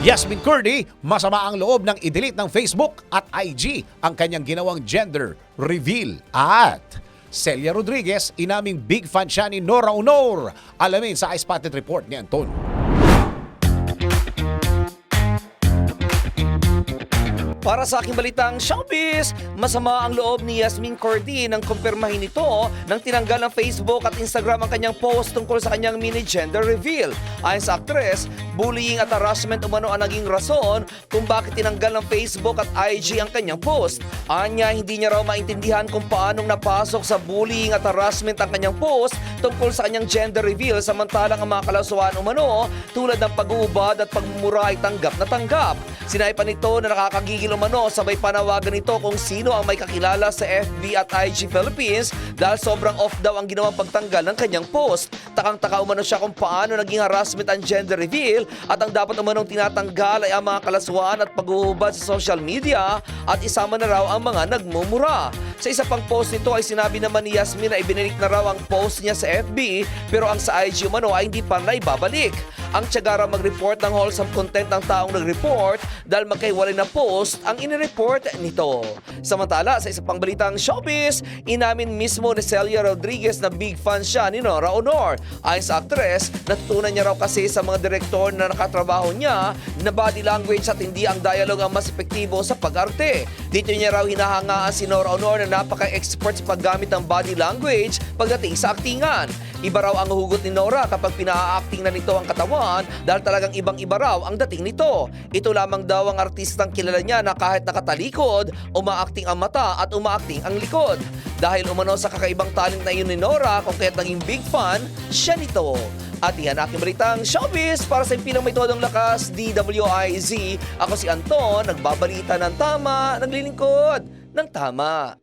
Yasmin Curdy, masama ang loob ng i-delete ng Facebook at IG ang kanyang ginawang gender reveal. At Celia Rodriguez, inaming big fan siya ni Nora Honor. Alamin sa I Spotted Report ni Anton. Para sa aking balitang showbiz, masama ang loob ni Yasmin Cordy nang kumpirmahin ito nang tinanggal ng Facebook at Instagram ang kanyang post tungkol sa kanyang mini gender reveal. Ayon sa actress, bullying at harassment umano ang naging rason kung bakit tinanggal ng Facebook at IG ang kanyang post. Anya, hindi niya raw maintindihan kung paanong napasok sa bullying at harassment ang kanyang post tungkol sa kanyang gender reveal samantalang ang mga kalasuan umano tulad ng pag-uubad at pagmumura ay tanggap na tanggap. Sinay pa nito na nakakagigil umano sabay panawagan nito kung sino ang may kakilala sa FB at IG Philippines dahil sobrang off daw ang ginawang pagtanggal ng kanyang post. Takang-taka umano siya kung paano naging harassment ang gender reveal at ang dapat umanong tinatanggal ay ang mga kalaswaan at paghuhubad sa social media at isama na raw ang mga nagmumura. Sa isa pang post nito ay sinabi naman ni Yasmin na ibinilik na raw ang post niya sa FB pero ang sa IG umano ay hindi pa na ibabalik. Ang tiyagara mag-report ng wholesome content ng taong nag-report dahil magkahiwalay na post ang inireport nito. Samantala, sa isa pang balitang showbiz, inamin mismo ni Celia Rodriguez na big fan siya ni Nora Honor. Ayon sa actress, natutunan niya raw kasi sa mga direktor na nakatrabaho niya na body language at hindi ang dialogue ang mas epektibo sa pag-arte. Dito niya raw hinahangaan si Nora Honor na napaka-expert sa paggamit ng body language pagdating sa aktingan. Iba raw ang hugot ni Nora kapag pina-acting na nito ang katawan dahil talagang ibang-iba raw ang dating nito. Ito lamang daw ang artistang kilala niya na kahit nakatalikod, umaacting ang mata at umaacting ang likod. Dahil umano sa kakaibang talent na yun ni Nora kung kaya't naging big fan siya nito. At iyan aking balitang showbiz para sa impilang may todong lakas, DWIZ. Ako si Anton, nagbabalita ng tama, naglilingkod ng tama.